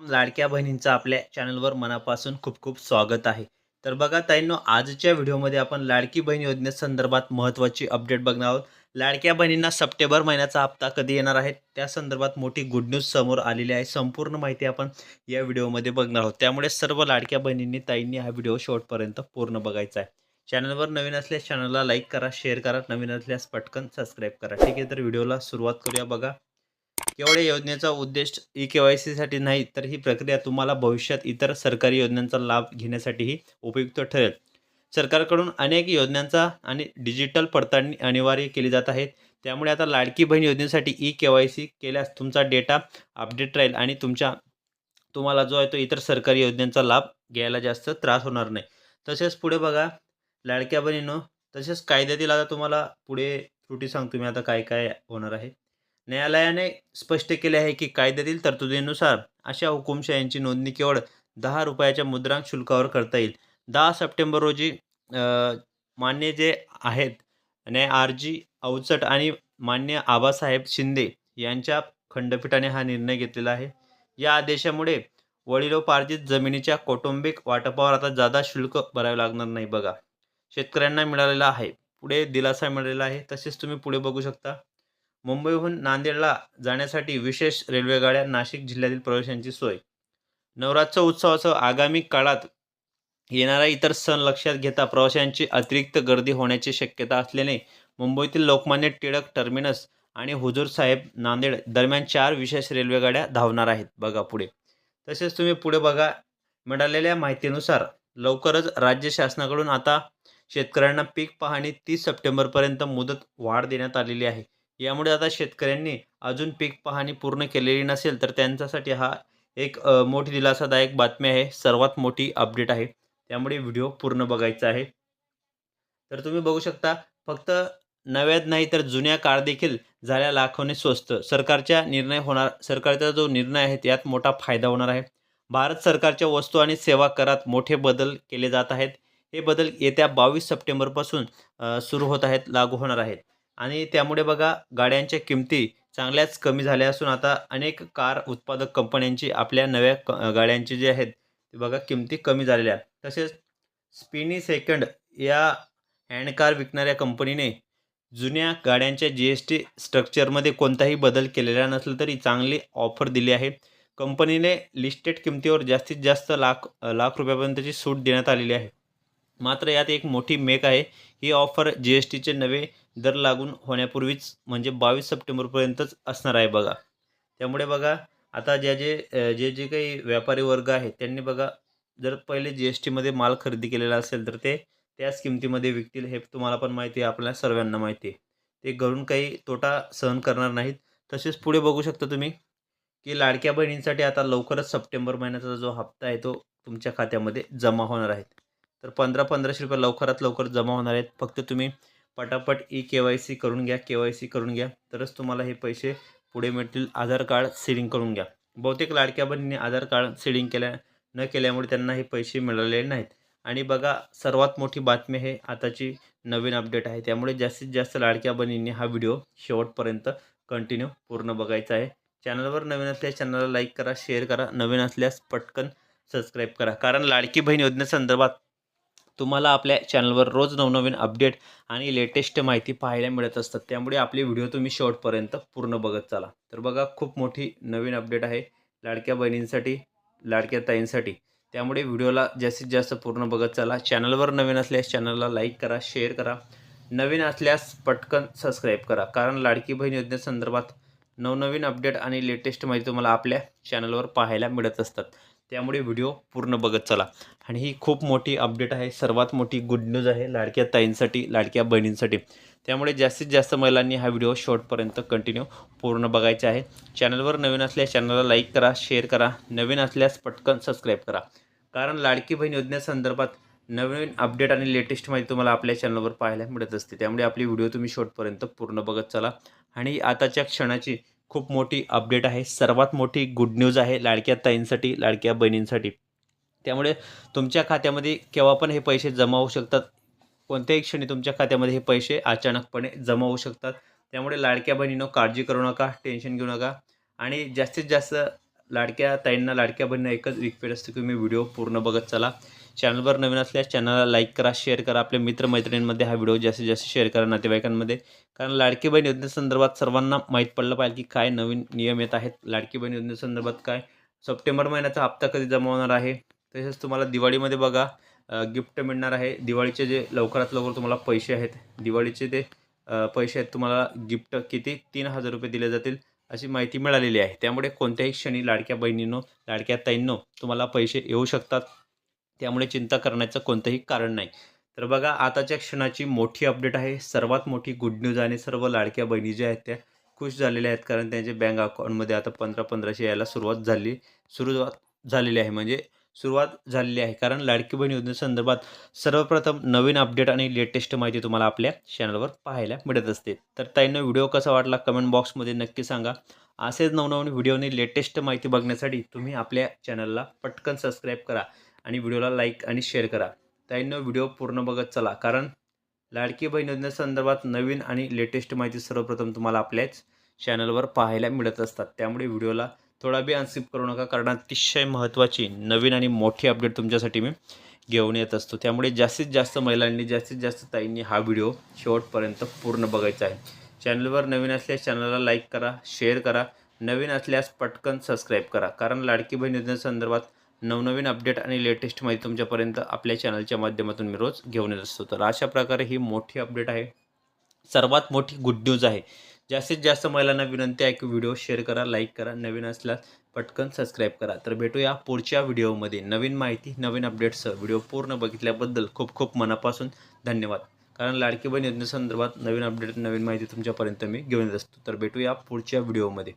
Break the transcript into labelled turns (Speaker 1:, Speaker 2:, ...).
Speaker 1: लाडक्या बहिणींचं आपल्या चॅनलवर मनापासून खूप खूप स्वागत आहे. तर बघा ताईंनो आजच्या व्हिडिओमध्ये आपण लाडकी बहीण योजनेसंदर्भात महत्त्वाची अपडेट बघणार आहोत. लाडक्या बहिणींना सप्टेंबर महिन्याचा हप्ता कधी येणार आहे? त्या संदर्भात मोठी गुड न्यूज समोर आलेली आहे. संपूर्ण माहिती आपण या व्हिडिओमध्ये बघणार आहोत. त्यामुळे सर्व लाडक्या बहिणींनी ताईंनी हा व्हिडिओ शेवटपर्यंत पूर्ण बघायचा आहे. चॅनलवर नवीन असल्यास चॅनलला लाईक करा शेअर करा. नवीन असल्यास पटकन सबस्क्राईब करा. ठीक आहे तर व्हिडिओला सुरुवात करूया बघा. केवळ योजनेचा उद्देश ई के वाय सीसाठी नाही तर ही प्रक्रिया तुम्हाला भविष्यात इतर सरकारी योजनांचा लाभ घेण्यासाठीही उपयुक्त ठरेल. सरकारकडून अनेक योजनांचा आणि डिजिटल पडताळणी अनिवार्य केली जात आहे. त्यामुळे आता लाडकी बहीण योजनेसाठी ई के वाय सी केल्यास तुमचा डेटा अपडेट राहील आणि तुमच्या तुम्हाला जो आहे तो इतर सरकारी योजनांचा लाभ घ्यायला जास्त त्रास होणार नाही. तसेच पुढे बघा लाडक्या बहिणीनं तसेच कायद्यातील आता तुम्हाला पुढे त्रुटी सांगतो मी आता काय काय होणार आहे. न्यायालयाने स्पष्ट केले आहे की कायद्यातील तरतुदीनुसार अशा हुकुमशाहींची नोंदणी केवळ दहा रुपयाच्या मुद्रांक शुल्कावर करता येईल. दहा सप्टेंबर रोजी मान्य जे आहेत न्याय आर जी अवचट आणि मान्य आबासाहेब शिंदे यांच्या खंडपीठाने हा निर्णय घेतलेला आहे. या आदेशामुळे वडिलोपार्जित जमिनीच्या कौटुंबिक वाटपावर आता जादा शुल्क भरावे लागणार नाही बघा. शेतकऱ्यांना मिळालेला आहे. पुढे दिलासा मिळालेला आहे. तसेच तुम्ही पुढे बघू शकता. मुंबईहून नांदेडला जाण्यासाठी विशेष रेल्वेगाड्या नाशिक जिल्ह्यातील प्रवाशांची सोय. नवरात्र उत्सवासह आगामी काळात येणारा इतर सण लक्षात घेता प्रवाशांची अतिरिक्त गर्दी होण्याची शक्यता असल्याने मुंबईतील लोकमान्य टिळक टर्मिनस आणि हुजूर साहेब नांदेड दरम्यान चार विशेष रेल्वेगाड्या धावणार आहेत. बघा पुढे. तसेच तुम्ही पुढे बघा मिळालेल्या माहितीनुसार लवकरच राज्य शासनाकडून आता शेतकऱ्यांना पीक पाहणी तीस सप्टेंबरपर्यंत मुदत वाढ देण्यात आलेली आहे. यामुळे आता शेतकऱ्यांनी अजून पीक पाहणी पूर्ण केलेली नसेल तर त्यांच्यासाठी हा एक मोठी दिलासादायक बातमी आहे. सर्वात मोठी अपडेट आहे. त्यामुळे व्हिडिओ पूर्ण बघायचा आहे. तर तुम्ही बघू शकता फक्त नव्यात नाही तर जुन्या काळ देखील झाल्या लाखोने स्वस्त. सरकारच्या निर्णय होणार सरकारचा जो निर्णय आहे त्यात मोठा फायदा होणार आहे. भारत सरकारच्या वस्तू आणि सेवा करात मोठे बदल केले जात आहेत. हे बदल येत्या बावीस सप्टेंबरपासून सुरू होत आहेत लागू होणार आहेत. आणि त्यामुळे बघा गाड्यांच्या किमती चांगल्याच कमी झाल्या असून आता अनेक कार उत्पादक कंपन्यांची आपल्या नव्या क गाड्यांची जे आहेत ते बघा किमती कमी झालेल्या तसेच स्पिनी सेकंड या हँडकार विकणाऱ्या कंपनीने जुन्या गाड्यांच्या जी एस टी स्ट्रक्चरमध्ये कोणताही बदल केलेला नसला तरी चांगली ऑफर दिली आहे. कंपनीने लिस्टेड किमतीवर जास्तीत जास्त लाख लाख रुपयापर्यंतची सूट देण्यात आलेली आहे. मात्र यात एक मोठी मेक आहे ही ऑफर जी एस टीचे नवे दर लागून होण्यापूर्वीच म्हणजे बावीस सप्टेंबरपर्यंतच असणार आहे बघा. त्यामुळे बघा आता ज्या जे जे जे काही व्यापारी वर्ग आहेत त्यांनी बघा जर पहिले जी एस टीमध्ये माल खरेदी केलेला असेल तर ते त्याच किमतीमध्ये विकतील हे तुम्हाला पण माहिती आहे आपल्या सर्वांना माहिती आहे. ते घरून काही तोटा सहन करणार नाहीत. तसेच पुढे बघू शकता तुम्ही की लाडक्या बहिणींसाठी आता लवकरच सप्टेंबर महिन्याचा जो हप्ता आहे तो तुमच्या खात्यामध्ये जमा होणार आहे. तर पंधरा पंधराशे रुपये लवकरात लवकर जमा होणार आहेत. फक्त तुम्ही पटापट ई के वाय सी करून घ्या के वाय सी करून घ्या. तरच तुम्हाला हे पैसे पुढे मिळतील. आधार कार्ड सीडिंग करून घ्या. बहुतेक लाडक्या बहिणींनी आधार कार्ड सीडिंग केल्या न केल्यामुळे त्यांना हे पैसे मिळालेले नाहीत. आणि बघा सर्वात मोठी बातमी आहे आताची नवीन अपडेट आहे. त्यामुळे जास्तीत जास्त लाडक्या बहिणींनी हा व्हिडिओ शेवटपर्यंत कंटिन्यू पूर्ण बघायचा आहे. चॅनलवर नवीन असल्यास चॅनलला लाईक करा शेअर करा. नवीन असल्यास पटकन सबस्क्राईब करा. कारण लाडकी बहीण योजनेसंदर्भात तुम्हाला आपल्या चॅनलवर रोज नवनवीन अपडेट आणि लेटेस्ट माहिती पाहायला मिळत असतात. त्यामुळे आपले व्हिडिओ तुम्ही शेवटपर्यंत पूर्ण बघत चाला. तर बघा खूप मोठी नवीन अपडेट आहे लाडक्या बहिणींसाठी लाडक्या ताईंसाठी. त्यामुळे व्हिडिओला जास्तीत जास्त पूर्ण बघत चला. चॅनलवर नवीन असल्यास चॅनलला लाईक करा शेअर करा. नवीन असल्यास पटकन सबस्क्राईब करा. कारण लाडकी बहीण योजनेसंदर्भात नवनवीन अपडेट आणि लेटेस्ट माहिती तुम्हाला आपल्या चॅनलवर पाहायला मिळत असतात. त्यामुळे व्हिडिओ पूर्ण बघत चला. आणि ही खूप मोठी अपडेट आहे. सर्वात मोठी गुड न्यूज आहे लाडक्या ताईंसाठी लाडक्या बहिणींसाठी. त्यामुळे जास्तीत जास्त महिलांनी हा व्हिडिओ शॉर्टपर्यंत कंटिन्यू पूर्ण बघायचा आहे. चॅनलवर नवीन असल्यास चॅनलला लाईक करा शेअर करा. नवीन असल्यास पटकन सबस्क्राईब करा. कारण लाडकी बहीण योजनेसंदर्भात नवीन अपडेट आणि लेटेस्ट माहिती तुम्हाला आपल्या चॅनलवर पाहायला मिळत असते. त्यामुळे आपली व्हिडिओ तुम्ही शॉर्टपर्यंत पूर्ण बघत चला. आणि आताच्या क्षणाची खूप मोठी अपडेट आहे. सर्वात मोठी गुड न्यूज आहे लाडक्या ताईंसाठी लाडक्या बहिणींसाठी. त्यामुळे तुमच्या खात्यामध्ये केव्हा पण हे पैसे जमा होऊ शकतात. कोणत्याही क्षणी तुमच्या खात्यामध्ये हे पैसे अचानकपणे जमा होऊ शकतात. त्यामुळे लाडक्या बहिणीनं काळजी करू नका टेन्शन घेऊ नका. आणि जास्तीत जास्त लाडक्या ताईंना लाडक्या बहिणींना एकच रिक्वेस्ट असते की मी व्हिडिओ पूर्ण बघत चला. चॅनलवर नवीन असल्यास चॅनलला लाईक करा शेअर करा. आपल्या मित्रमैत्रिणींमध्ये हा व्हिडिओ जास्तीत जास्त शेअर करा नातेवाईकांमध्ये. कारण लाडकी बहीण योजनेसंदर्भात सर्वांना माहीत पडलं पाहिजे की काय नवीन नियम येत आहेत. लाडकी बहीण योजनेसंदर्भात काय? सप्टेंबर महिन्याचा हप्ता कधी जमा होणार आहे? तसेच तुम्हाला दिवाळीमध्ये बघा गिफ्ट मिळणार आहे. दिवाळीचे जे लवकरात लवकर तुम्हाला पैसे आहेत दिवाळीचे ते पैसे आहेत तुम्हाला गिफ्ट किती? तीन हजार रुपये दिले जातील अशी माहिती मिळालेली आहे. त्यामुळे कोणत्याही क्षणी लाडक्या बहिणींनो लाडक्या ताईंनो तुम्हाला पैसे येऊ शकतात. त्यामुळे चिंता करण्याचं कोणतंही कारण नाही. तर बघा आताच्या क्षणाची मोठी अपडेट आहे. सर्वात मोठी गुड न्यूज आणि सर्व लाडक्या बहिणी ज्या आहेत त्या खुश झालेल्या आहेत. कारण त्यांच्या बँक अकाउंटमध्ये आता पंधरा पंधराशे यायला सुरुवात झाली सुरुवात झालेली आहे. म्हणजे सुरुवात झालेली आहे. कारण लाडकी बहीण योजनेसंदर्भात सर्वप्रथम नवीन अपडेट आणि लेटेस्ट माहिती तुम्हाला आपल्या चॅनलवर पाहायला मिळत असते. तर ताईंना व्हिडिओ कसा वाटला कमेंट बॉक्समध्ये नक्की सांगा. असेच नवनवीन व्हिडिओने लेटेस्ट माहिती बघण्यासाठी तुम्ही आपल्या चॅनलला पटकन सबस्क्राईब करा. आणि व्हिडिओला लाईक आणि शेअर करा. ताईंनो व्हिडिओ पूर्ण बघत चला कारण लाडकी बहीण योजनेसंदर्भात नवीन आणि लेटेस्ट माहिती सर्वप्रथम तुम्हाला आपल्याच चॅनलवर पाहायला मिळत असतात. त्यामुळे व्हिडिओला थोडा बी अनस्किप करू नका कारण अतिशय महत्त्वाची नवीन आणि मोठी अपडेट तुमच्यासाठी मी घेऊन येत असतो. त्यामुळे जास्तीत जास्त महिलांनी जास्तीत जास्त ताईंनी हा व्हिडिओ शेवटपर्यंत पूर्ण बघायचा आहे. चॅनलवर नवीन असल्यास चॅनलला लाईक करा शेअर करा नवीन असल्यास पटकन सबस्क्राईब करा कारण लाडकी बहीण योजनेसंदर्भात नवनवीन अपडेट आणि लेटेस्ट माहिती तुमच्यापर्यंत आपल्या चॅनलच्या माध्यमातून मी रोज घेऊन येत असतो. तर अशा प्रकारे ही मोठी अपडेट आहे. सर्वात मोठी गुड न्यूज आहे. जास्तीत जास्त महिलांना विनंती आहे की व्हिडिओ शेअर करा लाईक करा. नवीन असल्यास पटकन सबस्क्राईब करा. तर भेटूया पुढच्या व्हिडिओमध्ये नवीन माहिती नवीन अपडेट्ससह व्हिडिओ पूर्ण बघितल्याबद्दल खूप खूप मनापासून धन्यवाद. कारण लाडकी बहीण योजनेसंदर्भात नवीन अपडेट नवीन माहिती तुमच्यापर्यंत मी घेऊन येत असतो. तर भेटूया पुढच्या व्हिडिओमध्ये